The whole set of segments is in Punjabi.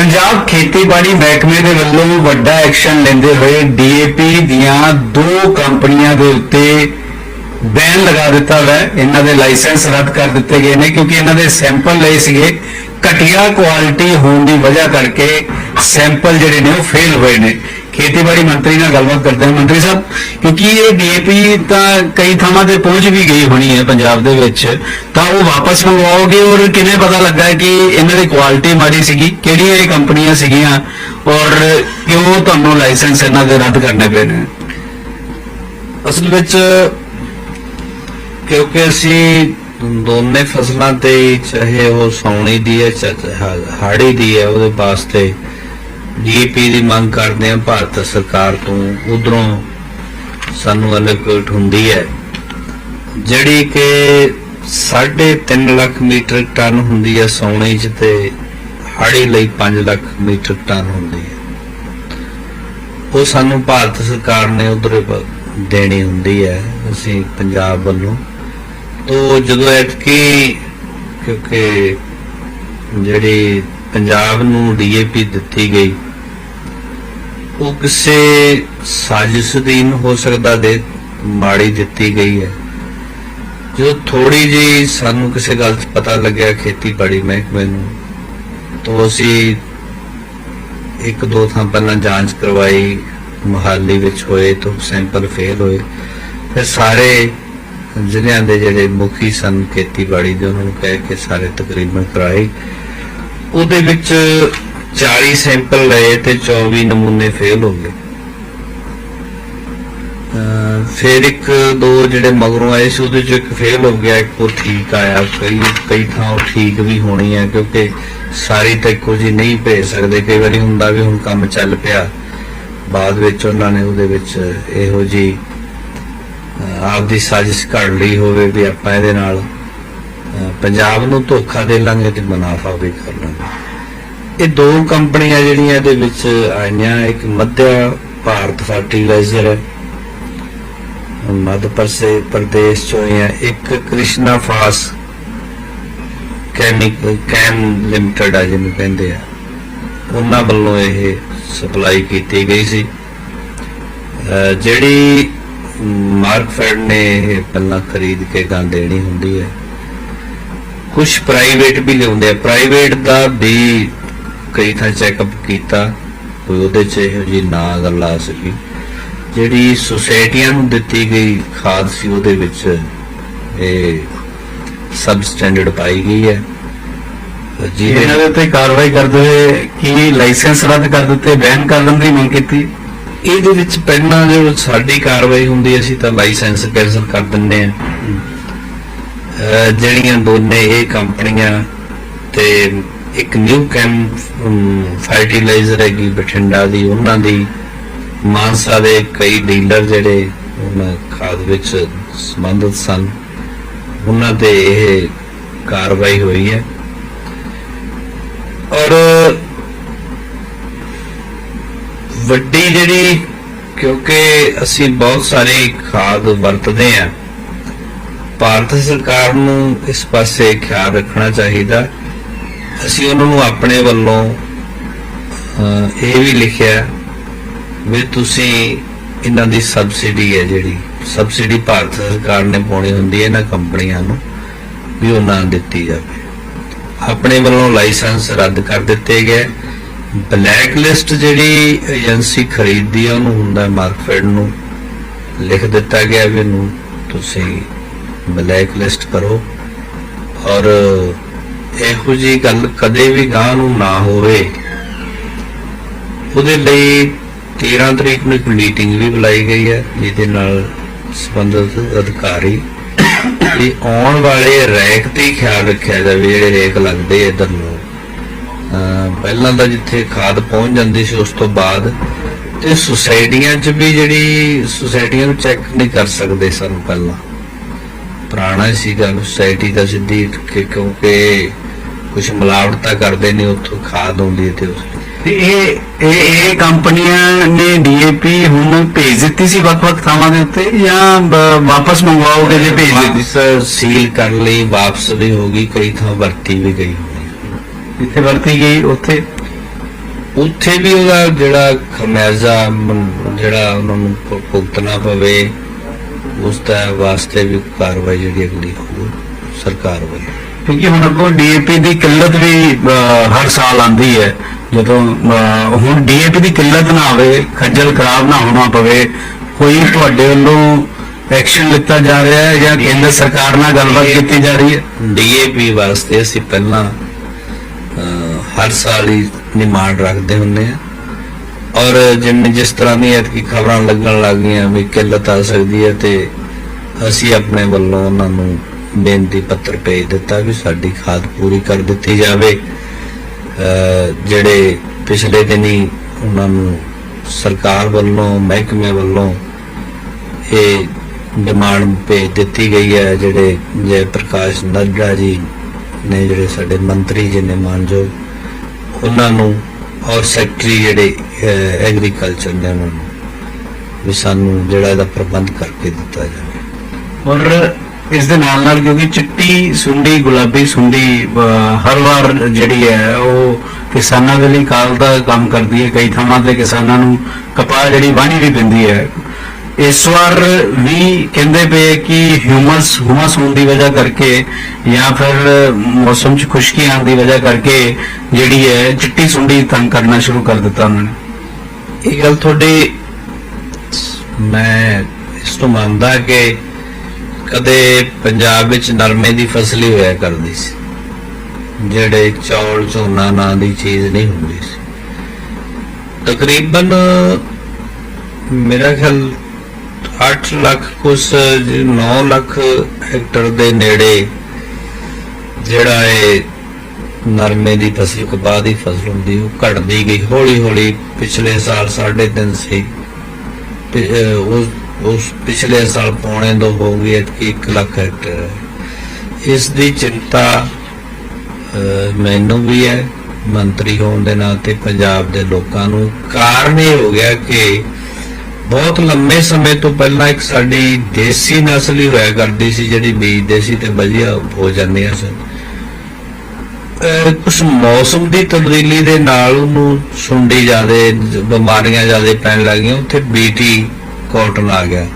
ਪੰਜਾਬ ਖੇਤੀਬਾੜੀ ਮਹਿਕਮੇ ਦੇ ਵੱਲੋਂ ਵੱਡਾ ਐਕਸ਼ਨ ਲੈਂਦੇ ਹੋਏ ਡੀਏਪੀ ਦੀਆਂ ਦੋ ਕੰਪਨੀਆਂ ਦੇ ਉੱਤੇ ਬੈਨ ਲਗਾ ਦਿੱਤਾ ਹੈ ਇਹਨਾਂ ਦੇ ਲਾਇਸੈਂਸ ਰੱਦ ਕਰ ਦਿੱਤੇ ਗਏ ਨੇ ਕਿਉਂਕਿ ਇਹਨਾਂ ਦੇ ਸੈਂਪਲ ਲਏ ਸੀਗੇ। ਘਟੀਆ ਕੁਆਲਿਟੀ ਹੋਣ ਦੀ ਵਜ੍ਹਾ ਕਰਕੇ ਸੈਂਪਲ ਜਿਹੜੇ ਨੇ ਉਹ ਫੇਲ ਹੋਏ ਨੇ। ਖੇਤੀਬਾੜੀ ਮੰਤਰੀ ਨਾਲ ਗੱਲਬਾਤ ਕਰਦੇ ਹਾਂ। ਮੰਤਰੀ ਸਾਹਿਬ, ਕਿਉਂਕਿ ਇਹ ਡੀਏਪੀ ਤਾਂ ਕਈ ਥਾਵਾਂ ਤੇ ਪਹੁੰਚ ਵੀ ਗਈ ਹੋਣੀ ਹੈ ਪੰਜਾਬ ਦੇ ਵਿੱਚ, ਤਾਂ ਉਹ ਵਾਪਸ ਮੰਗਵਾਓਗੇ ਔਰ ਕਿਵੇਂ ਪਤਾ ਲੱਗਾ ਕਿ ਇਹਨਾਂ ਦੀ ਕੁਆਲਿਟੀ ਮਾੜੀ ਸੀਗੀ, ਕਿਹੜੀਆਂ ਇਹ ਕੰਪਨੀਆਂ ਸੀਗੀਆਂ ਔਰ ਕਿਉਂ ਤੁਹਾਨੂੰ ਲਾਇਸੈਂਸ ਇਹਨਾਂ ਦੇ ਰੱਦ ਕਰਨੇ ਪਏ ਨੇ? ਅਸਲ ਵਿੱਚ ਕਿਉਂਕਿ ਅਸੀਂ ਦੋਨੇ ਫਸਲਾਂ ਤੇ ਚਾਹੇ ਉਹ ਸੌਣੀ ਦੀ ਹੈ, ਚਾਹੇ ਹਾੜੀ ਦੀ ਹੈ, ਉਹਦੇ ਵਾਸਤੇ ਡੀਪੀ ਦੀ ਮੰਗ ਕਰਦੇ ਆ ਭਾਰਤ ਸਰਕਾਰ ਤੋਂ। ਉਧਰੋਂ ਸਾਨੂੰ ਅਲੋਕੇਟ ਹੁੰਦੀ ਹੈ। ਜਿਹੜੀ ਕਿ 3.5 ਲੱਖ ਮੀਟਰ ਟਨ ਹੁੰਦੀ ਹੈ ਸੌਣੀ ਚ ਤੇ ਹਾੜੀ ਲਈ 5 ਲੱਖ ਮੀਟਰ ਟਨ ਹੁੰਦੀ ਹੈ। ਉਹ ਸਾਨੂੰ ਭਾਰਤ ਸਰਕਾਰ ਨੇ ਉਧਰ ਦੇਣੀ ਹੁੰਦੀ ਹੈ, ਅਸੀਂ ਪੰਜਾਬ ਵੱਲੋਂ। ਤੋਂ ਜਦੋਂ ਐਤਕੀ ਕਿਉਂਕਿ ਜਿਹੜੀ ਪੰਜਾਬ ਨੂੰ ਡੀਏਪੀ ਦਿੱਤੀ ਗਈ ਉਹ ਕਿਸੇ ਸਾਜ਼ਿਸ਼ ਅਧੀਨ ਹੋ ਸਕਦਾ ਦੇ ਮਾੜੀ ਦਿੱਤੀ ਗਈ ਹੈ। ਜੋ ਥੋੜੀ ਜੀ ਸਾਨੂੰ ਕਿਸੇ ਗੱਲ 'ਚ ਪਤਾ ਲੱਗਿਆ ਖੇਤੀਬਾੜੀ ਮਹਿਕਮੇ ਨੂੰ, ਤੋਂ ਅਸੀਂ ਇੱਕ ਦੋ ਥਾਂ ਪਹਿਲਾਂ ਜਾਂਚ ਕਰਵਾਈ, ਮੁਹਾਲੀ ਵਿੱਚ ਹੋਏ, ਤਾਂ ਸੈਂਪਲ ਫੇਲ ਹੋਏ। ਫਿਰ ਸਾਰੇ ਜ਼ਿਲ੍ਹਿਆਂ ਦੇ ਜਿਹੜੇ ਮੁਖੀ ਸਨ ਖੇਤੀਬਾੜੀ ਦੇ, ਉਹਨਾਂ ਨੂੰ ਕਹਿ ਕੇ ਸਾਰੇ ਤਕਰੀਬਨ ਕਰਾਏ। ਉਹਦੇ ਵਿੱਚ 40 ਸੈਂਪਲ ਲਏ ਤੇ 24 ਨਮੂਨੇ ਫੇਲ ਹੋ ਗਏ। ਫਿਰ ਇੱਕ ਦੋ ਜਿਹੜੇ ਮਗਰੋਂ ਆਏ ਸੀ, ਉਹਦੇ ਚ ਇੱਕ ਫੇਲ ਹੋ ਗਿਆ, ਇੱਕ ਉਹ ਠੀਕ ਆਇਆ। ਕਈ ਕਈ ਥਾਂ ਠੀਕ ਵੀ ਹੋਣੀ ਹੈ ਕਿਉਂਕਿ ਸਾਰੀ ਤਾਂ ਇੱਕੋ ਜੀ ਨਹੀਂ ਭੇਜ ਸਕਦੇ। ਕਈ ਵਾਰੀ ਹੁੰਦਾ ਵੀ ਹੁਣ ਕੰਮ ਚੱਲ ਪਿਆ। ਬਾਅਦ ਵਿੱਚ ਉਹਨਾਂ ਨੇ ਉਹਦੇ ਵਿੱਚ ਇਹੋ ਜੀ ਆਪਦੀ ਸਾਜ਼ਿਸ਼ ਘੜ ਲਈ ਹੋਵੇ ਵੀ ਆਪਾਂ ਇਹਦੇ ਨਾਲ ਪੰਜਾਬ ਨੂੰ ਧੋਖਾ ਦੇ ਲਾਂਗੇ ਤੇ ਮੁਨਾਫਾ ਵੀ ਕਰ ਲਾਂਗੇ। ਇਹ ਦੋ ਕੰਪਨੀਆਂ ਜਿਹੜੀਆਂ ਇਹਦੇ ਵਿੱਚ ਆਈਆਂ, ਇੱਕ ਮੱਧਿਆ ਭਾਰਤ ਫਰਟੀਲਾਈਜ਼ਰ ਹੈ, ਮੱਧ ਪ੍ਰਦੇਸ਼ ਚੋਂ ਹੈ ਇੱਕ Krishna Phos chemical Chem Limited ਆ ਜਿਹਨੂੰ ਕਹਿੰਦੇ ਆ। ਉਹਨਾਂ ਵੱਲੋਂ ਇਹ ਸਪਲਾਈ ਕੀਤੀ ਗਈ ਸੀ। ਅਹ ਜਿਹੜੀ ਮਾਰਕਫੈਡ ਨੇ ਇਹ ਪਹਿਲਾਂ ਖਰੀਦ ਕੇ ਗਾਂ ਦੇਣੀ ਹੁੰਦੀ ਹੈ। ਕੁਝ ਪ੍ਰਾਈਵੇਟ ਵੀ ਲਿਆਉਂਦੇ ਆ। ਪ੍ਰਾਈਵੇਟ ਦਾ ਵੀ ਕਈ ਥਾਂ ਚੈੱਕਅਪ ਕੀਤਾ ਕੋਈ ਉਹਦੇ ਚ ਇਹੋ ਜੀ ਨਾ ਗੱਲ ਆ ਸਕੀ। ਜਿਹੜੀ ਸੁਸਾਇਟੀਆਂ ਨੂੰ ਦਿੱਤੀ ਗਈ ਖਾਦ ਸੀ ਉਹਦੇ ਵਿੱਚ ਇਹ ਸਬ ਸਟੈਂਡਰਡ ਪਾਈ ਗਈ ਹੈ। ਜਿਹਦੇ ਇਹਨਾਂ ਦੇ ਉੱਤੇ ਕਾਰਵਾਈ ਕਰਦੇ ਹੋਏ ਕੀ ਲਾਇਸੈਂਸ ਰੱਦ ਕਰ ਦਿੱਤੇ ਬੈਨ ਕਰਨ ਦੀ ਮੰਗ ਕੀਤੀ? ਇਹਦੇ ਵਿੱਚ ਪਹਿਲਾਂ ਜੋ ਸਾਡੀ ਕਾਰਵਾਈ ਹੁੰਦੀ ਅਸੀਂ ਤਾਂ ਲਾਇਸੈਂਸ ਕੈਂਸਲ ਕਰ ਦਿੰਦੇ ਆ ਜਿਹੜੀਆਂ ਦੋਨੇ ਇਹ ਕੰਪਨੀਆਂ ਤੇ ਇੱਕ ਨਿਊ ਕੈਮ ਫਰਟੀਲਾਈਜ਼ਰ ਹੈਗੀ ਬਠਿੰਡਾ ਦੀ, ਉਹਨਾਂ ਦੀ ਮਾਨਸਾ ਦੇ ਕਈ ਡੀਲਰ ਜਿਹੜੇ ਉਹਨਾਂ ਖਾਦ ਵਿੱਚ ਸੰਬੰਧਿਤ ਸਨ, ਉਹਨਾਂ ਤੇ ਇਹ ਕਾਰਵਾਈ ਹੋਈ ਹੈ। ਔਰ ਵੱਡੀ ਜਿਹੜੀ, ਕਿਉਂਕਿ ਅਸੀਂ ਬਹੁਤ ਸਾਰੇ ਖਾਦ ਵਰਤਦੇ ਆ ਭਾਰਤ ਸਰਕਾਰ ਨੂੰ ਇਸ ਪਾਸੇ ਖਿਆਲ ਰੱਖਣਾ ਚਾਹੀਦਾ। ਅਸੀਂ ਉਹਨਾਂ ਨੂੰ ਆਪਣੇ ਵੱਲੋਂ ਇਹ ਵੀ ਲਿਖਿਆ ਵੀ ਤੁਸੀਂ ਇਹਨਾਂ ਦੀ ਸਬਸਿਡੀ ਹੈ ਜਿਹੜੀ, ਸਬਸਿਡੀ ਭਾਰਤ ਸਰਕਾਰ ਨੇ ਪਾਉਣੀ ਹੁੰਦੀ ਹੈ ਇਹਨਾਂ ਕੰਪਨੀਆਂ ਨੂੰ ਵੀ ਉਹ ਨਾ ਦਿੱਤੀ ਜਾਵੇ। ਆਪਣੇ ਵੱਲੋਂ ਲਾਇਸੈਂਸ ਰੱਦ ਕਰ ਦਿੱਤੇ ਗਏ। ਬਲੈਕ ਲਿਸਟ ਜਿਹੜੀ ਏਜੰਸੀ ਖਰੀਦਦੀ ਹੈ, ਉਹਨੂੰ ਹੁੰਦਾ ਮਾਰਕਫੈਡ ਨੂੰ ਲਿਖ ਦਿੱਤਾ ਗਿਆ ਵੀ ਇਹਨੂੰ ਤੁਸੀਂ ਬਲੈਕ ਲਿਸਟ ਕਰੋ। ਔਰ ਇਹੋ ਜੀ ਗੱਲ ਕਦੇ ਵੀ ਗਾਂ ਨੂੰ ਨਾ ਹੋਵੇ। ਉਹਦੇ ਲਈ 13 ਤਰੀਕ ਨੂੰ ਇੱਕ ਮੀਟਿੰਗ ਵੀ ਬੁਲਾਈ ਗਈ ਹੈ, ਜਿਹਦੇ ਨਾਲ ਸੰਬੰਧਿਤ ਅਧਿਕਾਰੀ ਵੀ ਆਉਣ ਵਾਲੇ ਰੈਕ ਤੇ ਖਿਆਲ ਰੱਖਿਆ ਜਾਵੇ, ਜਿਹੜੇ ਰੇਕ ਲੱਗਦੇ ਇਧਰ ਨੂੰ। ਪਹਿਲਾਂ ਤਾਂ ਜਿੱਥੇ ਖਾਦ ਪਹੁੰਚ ਜਾਂਦੀ ਸੀ, ਉਸ ਤੋਂ ਬਾਅਦ ਤੇ ਸੁਸਾਇਟੀਆਂ 'ਚ ਵੀ ਜਿਹੜੀ ਸੁਸਾਇਟੀਆਂ ਨੂੰ ਚੈੱਕ ਨਹੀਂ ਕਰ ਸਕਦੇ ਸਾਨੂੰ ਪਹਿਲਾਂ। ਪੁਰਾਣਾ ਹੀ ਸੀਗਾ, ਸੁਸਾਇਟੀ ਦਾ ਸਿੱਧੀ ਕਿ- ਕਿਉਂਕਿ ਕੁਝ ਮਿਲਾਵਟਾਂ ਕਰਦੇ ਨੇ ਉੱਥੋਂ ਖਾਦ ਆਉਂਦੀ ਹੈ ਤੇ ਉਸ ਇਹ ਇਹ ਇਹ ਕੰਪਨੀਆਂ ਨੇ ਡੀਏਪੀ ਹੁਣ ਭੇਜ ਦਿੱਤੀ ਸੀ ਵੱਖ-ਵੱਖ ਥਾਵਾਂ ਦੇ ਉੱਤੇ ਜਾਂ ਵਾਪਸ ਮੰਗਵਾਓਗੇ ਜੇ ਭੇਜ ਦਿੱਤੀ? ਸੀਲ ਕਰ ਲਈ ਵਾਪਸ ਵੀ ਹੋ ਗਈ ਕਈ ਥਾਂ ਵਰਤੀ ਵੀ ਗਈ ਜਿੱਥੇ ਵਰਤੀ ਗਈ ਉੱਥੇ? ਉੱਥੇ ਵੀ ਉਹਦਾ ਜਿਹੜਾ ਖਮਿਆਜ਼ਾ ਮਨ- ਜਿਹੜਾ ਉਹਨਾਂ ਨੂੰ ਭੁਗਤਣਾ ਪਵੇ ਉਸ ਦਾ ਵਾਸਤੇ ਵੀ ਕਾਰਵਾਈ ਜਿਹੜੀ ਅਗਲੀ ਹੋਊ ਸਰਕਾਰ ਵੱਲੋਂ। ਕਿਉਂਕਿ ਹੁਣ ਅੱਗੋਂ ਡੀਏਪੀ ਦੀ ਕਿੱਲਤ ਵੀ ਹਰ ਸਾਲ ਆਂਦੀ ਹੈ। ਜਦੋਂ ਹੁਣ ਡੀਏਪੀ ਦੀ ਕਿੱਲਤ ਨਾ ਆਵੇ ਖੱਜਲ ਖਰਾਬ ਨਾ ਹੋਣਾ ਪਵੇ ਕੋਈ ਤੁਹਾਡੇ ਵੱਲੋਂ ਐਕਸ਼ਨ ਲਿੱਤਾ ਜਾ ਰਿਹਾ ਹੈ ਜਾਂ ਕੇਂਦਰ ਸਰਕਾਰ ਨਾਲ ਗੱਲਬਾਤ ਕੀਤੀ ਜਾ ਰਹੀ ਹੈ? ਡੀਏਪੀ ਵਾਸਤੇ ਅਸੀਂ ਪਹਿਲਾਂ ਹਰ ਸਾਲ ਹੀ ਨਿਮਾਣ ਰੱਖਦੇ ਹੁੰਦੇ ਆ ਔਰ ਜਿਵੇਂ ਜਿਸ ਤਰ੍ਹਾਂ ਦੀ ਐਤਕੀ ਖਬਰਾਂ ਲੱਗਣ ਲੱਗ ਗਈਆਂ ਵੀ ਕਿੱਲਤ ਆ ਸਕਦੀ ਹੈ ਤੇ ਅਸੀਂ ਆਪਣੇ ਵੱਲੋਂ ਉਹਨਾਂ ਨੂੰ ਬੇਨਤੀ ਪੱਤਰ ਭੇਜ ਦਿੱਤਾ ਵੀ ਸਾਡੀ ਖਾਦ ਪੂਰੀ ਕਰ ਦਿੱਤੀ ਜਾਵੇ। ਜਿਹੜੇ ਪਿਛਲੇ ਦਿਨੀ ਉਹਨਾਂ ਨੂੰ ਸਰਕਾਰ ਵੱਲੋਂ, ਮਹਿਕਮੇ ਵੱਲੋਂ ਇਹ ਡਿਮਾਂਡ ਭੇਜ ਦਿੱਤੀ ਗਈ ਹੈ, ਜਿਹੜੇ ਜੈ ਪ੍ਰਕਾਸ਼ ਨੱਡਾ ਜੀ ਨੇ ਜਿਹੜੇ ਸਾਡੇ ਮੰਤਰੀ ਜੀ ਨੇ ਮਾਨਯੋਗ ਉਹਨਾਂ ਨੂੰ ਔਰ ਸੈਕਟਰੀ ਜਿਹੜੇ ਐਗਰੀਕਲਚਰ ਨੇ ਉਹਨਾਂ ਨੂੰ ਵੀ ਸਾਨੂੰ ਜਿਹੜਾ ਇਹਦਾ ਪ੍ਰਬੰਧ ਕਰਕੇ ਦਿੱਤਾ ਜਾਵੇ। ਔਰ ਇਸ ਦੇ ਨਾਲ ਨਾਲ ਕਿਉਂਕਿ ਚਿੱਟੀ ਸੁੰਡੀ ਗੁਲਾਬੀ ਸੁੰਡੀ ਅਹ, ਹਰ ਵਾਰ ਜਿਹੜੀ ਹੈ ਉਹ ਕਿਸਾਨਾਂ ਦੇ ਲਈ ਕਾਲ ਦਾ ਕੰਮ ਕਰਦੀ ਹੈ। ਕਈ ਥਾਵਾਂ ਤੇ ਕਿਸਾਨਾਂ ਨੂੰ ਕਪਾਹ ਜਿਹੜੀ ਵਾਹਣੀ ਵੀ ਪੈਂਦੀ ਹੈ। ਇਸ ਵਾਰ ਵੀ ਕਹਿੰਦੇ ਪਏ ਕਿ ਹਿਊਮਸ ਹੁਮਸ ਹੋਣ ਦੀ ਵਜ੍ਹਾ ਕਰਕੇ ਜਾਂ ਫਿਰ ਮੌਸਮ 'ਚ ਖੁਸ਼ਕੀ ਆਉਣ ਦੀ ਵਜ੍ਹਾ ਕਰਕੇ ਜਿਹੜੀ ਹੈ ਚਿੱਟੀ ਸੁੰਡੀ ਤੰਗ ਕਰਨਾ ਸ਼ੁਰੂ ਕਰ ਦਿੱਤਾ ਉਹਨਾਂ ਨੇ। ਇਹ ਗੱਲ ਤੁਹਾਡੀ ਮੈਂ ਇਸ ਤੋਂ ਮੰਨਦਾ ਕਿ ਕਦੇ ਪੰਜਾਬ ਵਿੱਚ ਨਰਮੇ ਦੀ ਫਸਲ ਹੀ ਹੋਇਆ ਕਰਦੀ ਸੀ। ਜਿਹੜੇ ਚੌਲ, ਝੋਨਾ ਨਾਂ ਦੀ ਚੀਜ਼ ਨਹੀਂ ਹੁੰਦੀ ਸੀ। ਤਕਰੀਬਨ ਮੇਰਾ ਖਿਆਲ 8 ਲੱਖ ਕੁਛ 9 ਲੱਖ ਹੈਕਟਰ ਦੇ ਨੇੜੇ ਜਿਹੜਾ ਇਹ ਨਰਮੇ ਦੀ ਫਸਲ, ਕਪਾਹ ਦੀ ਫਸਲ ਹੁੰਦੀ, ਉਹ ਘਟਦੀ ਗਈ। ਹੌਲੀ ਹੌਲੀ ਪਿਛਲੇ ਸਾਲ 3.5 ਸੀ। ਪਿ- ਉਸ ਉਸ ਪਿਛਲੇ ਸਾਲ ਪੌਣੇ ਦੋ ਹੋ ਗਈ ਐਤਕੀ 1 ਲੱਖ ਹੈਕਟਰ ਹੈ। ਇਸ ਦੀ ਚਿੰਤਾ ਮੈਨੂੰ ਵੀ ਹੈ, ਮੰਤਰੀ ਹੋਣ ਦੇ ਨਾਤੇ ਪੰਜਾਬ ਦੇ ਲੋਕਾਂ ਨੂੰ। ਕਾਰਨ ਇਹ ਹੋ ਗਿਆ ਕਿ ਬਹੁਤ ਲੰਮੇ ਸਮੇਂ ਤੋਂ ਪਹਿਲਾਂ ਇੱਕ ਸਾਡੀ ਦੇਸੀ ਨਸਲ ਹੀ ਹੋਇਆ ਕਰਦੀ ਸੀ, ਜਿਹੜੀ ਬੀਜਦੇ ਸੀ ਤੇ ਵਧੀਆ ਹੋ ਜਾਂਦੀਆਂ ਸਨ। ਕੁਝ ਮੌਸਮ ਦੀ ਤਬਦੀਲੀ ਦੇ ਨਾਲ ਉਹਨੂੰ ਸੁੰਡੀ ਜਿਆਦੇ, ਬਿਮਾਰੀਆਂ ਜਿਆਦੇ ਪੈਣ ਲੱਗੀਆਂ ਉੱਥੇ ਬੀਟੀ ਕਾਟਨ ਆ ਗਿਆ।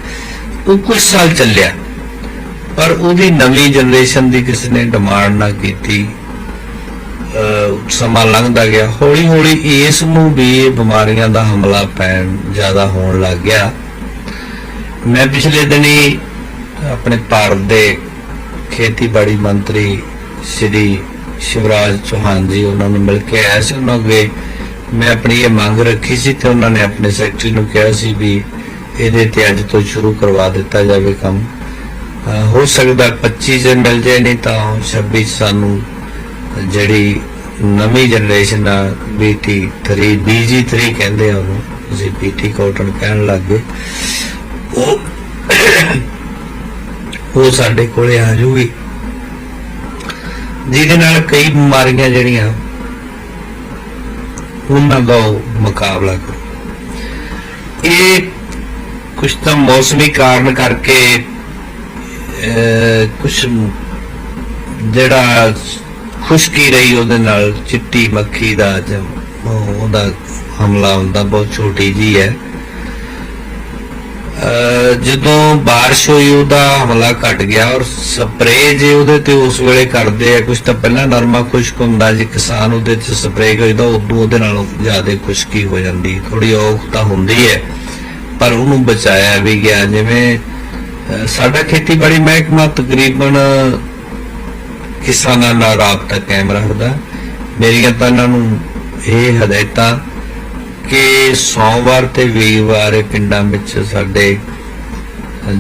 ਉਹ ਕੁਝ ਸਾਲ ਚੱਲਿਆ। ਪਰ ਉਹਦੀ ਨਵੀਂ ਜਨਰੇਸ਼ਨ ਦੀ ਕਿਸੇ ਨੇ ਡਿਮਾਂਡ ਨਾ ਕੀਤੀ। ਸਮਾਂ ਲੰਘਦਾ ਗਿਆ। ਹੌਲੀ ਹੌਲੀ ਇਸ ਨੂੰ ਵੀ ਬਿਮਾਰੀਆਂ ਦਾ ਹਮਲਾ ਪੈਣ ਜ਼ਿਆਦਾ ਹੋਣ ਲੱਗ ਗਿਆ। ਮੈਂ ਪਿਛਲੇ ਦਿਨੀ ਆਪਣੇ ਭਾਰਤ ਦੇ ਖੇਤੀਬਾੜੀ ਮੰਤਰੀ ਸ਼੍ਰੀ ਸ਼ਿਵਰਾਜ ਚੌਹਾਨ ਜੀ, ਉਹਨਾਂ ਨੂੰ ਮਿਲ ਕੇ ਆਇਆ ਸੀ। ਉਹਨਾਂ ਅੱਗੇ ਮੈਂ ਆਪਣੀ ਇਹ ਮੰਗ ਰੱਖੀ ਸੀ ਤੇ ਉਹਨਾਂ ਨੇ ਆਪਣੇ ਸੈਕਟਰੀ ਨੂੰ ਕਿਹਾ ਸੀ ਵੀ ਇਹਦੇ ਤੇ ਅੱਜ ਤੋਂ ਸ਼ੁਰੂ ਕਰਵਾ ਦਿੱਤਾ ਜਾਵੇ ਕੰਮ। ਹੋ ਸਕਦਾ 25 ਚ ਮਿਲ ਜਾਏ, ਨਹੀਂ ਤਾਂ 26 ਸਾਨੂੰ ਜਿਹੜੀ ਨਵੀਂ ਜਨਰੇਸ਼ਨ ਆ BT3 BG3 ਕਹਿੰਦੇ ਆ ਉਹਨੂੰ ਅਸੀਂ BT ਕਾਟਨ ਕਹਿਣ ਲੱਗ ਉਹ ਉਹ ਸਾਡੇ ਕੋਲੇ ਆ ਜੂਗੀ। ਜਿਹਦੇ ਨਾਲ ਕਈ ਬਿਮਾਰੀਆਂ ਜਿਹੜੀਆਂ, ਉਹਨਾਂ ਦਾ ਉਹ ਮੁਕਾਬਲਾ ਕਰੋ। ਇਹ ਕੁਝ ਤਾਂ ਮੌਸਮੀ ਕਾਰਨ ਕਰਕੇ ਕੁਝ ਜਿਹੜਾ ਖੁਸ਼ਕੀ ਰਹੀ ਉਹਦੇ ਨਾਲ, ਚਿੱਟੀ ਮੱਖੀ ਦਾ ਜਾਂ ਉਹਦਾ ਹਮਲਾ ਹੁੰਦਾ, ਬਹੁਤ ਛੋਟੀ ਜੀ ਹੈ। ਅਹ, ਜਦੋਂ ਬਾਰਿਸ਼ ਹੋਈ, ਉਹਦਾ ਹਮਲਾ ਘਟ ਗਿਆ ਔਰ ਸਪਰੇਅ ਜੇ ਉਹਦੇ ਤੇ ਉਸ ਵੇਲੇ ਕਰਦੇ ਆ ਕੁਝ ਤਾਂ ਪਹਿਲਾਂ ਨਰਮਾ ਖੁਸ਼ਕ ਹੁੰਦਾ, ਜੇ ਕਿਸਾਨ ਉਹਦੇ ਚ ਸਪਰੇਅ ਕਰਦਾ, ਉਦੋਂ ਉਹਦੇ ਨਾਲੋਂ ਜ਼ਿਆਦਾ ਖੁਸ਼ਕੀ ਹੋ ਜਾਂਦੀ ਥੋੜੀ ਔਖ ਤਾਂ ਹੁੰਦੀ ਹੈ। ਪਰ ਉਹਨੂੰ ਬਚਾਇਆ ਵੀ ਗਿਆ, ਜਿਵੇਂ ਸਾਡਾ ਖੇਤੀਬਾੜੀ ਮਹਿਕਮਾ ਤਕਰੀਬਨ ਕਿਸਾਨਾਂ ਨਾਲ ਰਾਬਤਾ ਕਾਇਮ ਰੱਖਦਾ। ਮੇਰੀਆਂ ਤਾਂ ਇਹਨਾਂ ਨੂੰ ਇਹ ਹਦਾਇਤਾਂ ਕਿ ਸੋਮਵਾਰ ਤੇ ਵੀਰਵਾਰ ਪਿੰਡਾਂ ਵਿੱਚ ਸਾਡੇ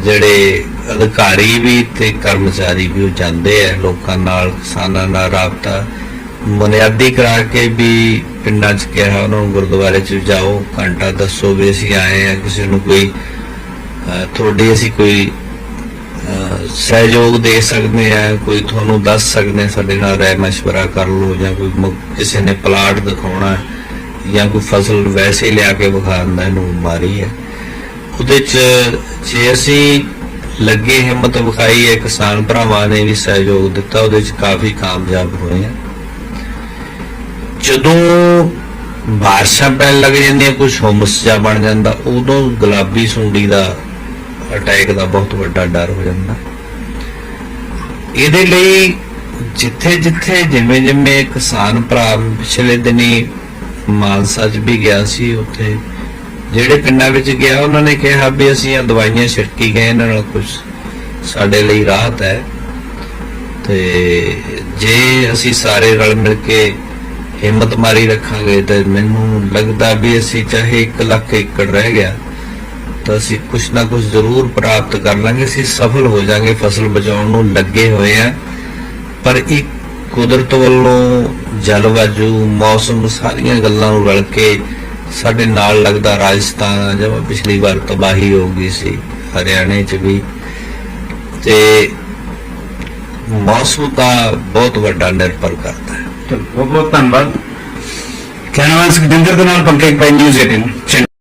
ਜਿਹੜੇ ਅਧਿਕਾਰੀ ਵੀ ਤੇ ਕਰਮਚਾਰੀ ਵੀ ਉਹ ਜਾਂਦੇ ਆ, ਲੋਕਾਂ ਨਾਲ, ਕਿਸਾਨਾਂ ਨਾਲ ਰਾਬਤਾ। ਬੁਨਿਆਦੀ ਕਰਾ ਕੇ ਵੀ ਪਿੰਡਾਂ 'ਚ ਕਿਹਾ ਉਹਨਾਂ ਨੂੰ ਗੁਰਦੁਆਰੇ 'ਚ ਜਾਓ ਘੰਟਾ ਦੱਸੋ ਵੀ ਅਸੀਂ ਆਏ ਆ ਕਿਸੇ ਨੂੰ ਕੋਈ ਅਹ, ਤੁਹਾਡੀ ਅਸੀਂ ਕੋਈ ਸਹਿਯੋਗ ਦੇ ਸਕਦੇ ਆ ਕੋਈ ਤੁਹਾਨੂੰ ਦੱਸ ਸਕਦੇ ਸਾਡੇ ਨਾਲ ਰਾਏ ਮਸ਼ਵਰਾ ਕਰ ਲਓ ਜਾਂ ਕੋਈ ਕਿਸੇ ਨੇ ਪਲਾਟ ਦਿਖਾਉਣਾ ਜਾਂ ਕੋਈ ਫਸਲ ਵੈਸੇ ਲਿਆ ਕੇ ਵਿਖਾਉਂਦਾ ਇਹਨੂੰ ਬਿਮਾਰੀ ਹੈ। ਉਹਦੇ ਚ ਜੇ ਅਸੀਂ ਲੱਗੇ ਹਿੰਮਤ ਵਿਖਾਈ ਹੈ ਕਿਸਾਨ ਭਰਾਵਾਂ ਨੇ ਵੀ ਸਹਿਯੋਗ ਦਿੱਤਾ ਉਹਦੇ ਚ ਕਾਫੀ ਕਾਮਯਾਬ ਹੋਏ ਆ ਜਦੋਂ ਬਾਰਿਸ਼ਾਂ ਪੈਣ ਲੱਗ ਜਾਂਦੀਆਂ ਕੁਝ ਹੁਮਸ ਜਿਹਾ ਬਣ ਜਾਂਦਾ, ਉਦੋਂ ਗੁਲਾਬੀ ਸੁੰਡੀ ਦਾ ਅਟੈਕ ਦਾ ਬਹੁਤ ਵੱਡਾ ਡਰ ਹੋ ਜਾਂਦਾ। ਇਹਦੇ ਲਈ ਜਿੱਥੇ ਜਿੱਥੇ ਜਿਵੇਂ ਜਿਵੇਂ ਕਿਸਾਨ ਭਰਾ ਪਿਛਲੇ ਦਿਨੀ ਮਾਨਸਾ 'ਚ ਵੀ ਗਿਆ ਸੀ, ਉੱਥੇ ਜਿਹੜੇ ਪਿੰਡਾਂ ਵਿੱਚ ਗਿਆ, ਉਹਨਾਂ ਨੇ ਕਿਹਾ ਵੀ ਅਸੀਂ ਆ ਦਵਾਈਆਂ ਛਿੜਕੀ ਗਏ, ਇਹਨਾਂ ਨਾਲ ਕੁਝ ਸਾਡੇ ਲਈ ਰਾਹਤ ਹੈ। ਤੇ ਜੇ ਅਸੀਂ ਸਾਰੇ ਰਲ ਮਿਲ ਕੇ ਹਿੰਮਤ ਮਾਰੀ ਰੱਖਾਂਗੇ ਤੇ ਮੈਨੂੰ ਲੱਗਦਾ ਵੀ ਅਸੀਂ ਚਾਹੇ 1 ਲੱਖ ਏਕੜ ਰਹਿ ਗਿਆ ਤਾਂ ਅਸੀਂ ਕੁਛ ਨਾ ਕੁਛ ਜ਼ਰੂਰ ਪ੍ਰਾਪਤ ਕਰ ਲਾਂਗੇ ਅਸੀਂ ਸਫਲ ਹੋ ਜਾਾਂਗੇ ਫਸਲ ਬਚਾਉਣ ਨੂੰ ਲੱਗੇ ਹੋਏ ਆ ਪਰ ਇੱਕ ਕੁਦਰਤ ਵੱਲੋਂ ਜਲਵਾਯੂ ਮੌਸਮ ਸਾਰੀਆਂ ਗੱਲਾਂ ਨੂੰ ਰਲ ਕੇ ਸਾਡੇ ਨਾਲ ਲੱਗਦਾ ਰਾਜਸਥਾਨ ਆ, ਪਿਛਲੀ ਵਾਰ ਤਬਾਹੀ ਹੋ ਗਈ ਸੀ ਹਰਿਆਣੇ 'ਚ ਵੀ। ਤੇ ਮੌਸਮ ਦਾ ਬਹੁਤ ਵੱਡਾ ਨਿਰਭਰ ਕਰਦਾ ਹੈ। ਚਲੋ ਬਹੁਤ ਬਹੁਤ ਧੰਨਵਾਦ ਕੈਨਵਾਸ ਜਿੰਦਰ ਦੇ ਨਾਲ ਪੰਕਜ ਬਾਈ ਨਿਊਜ਼ 18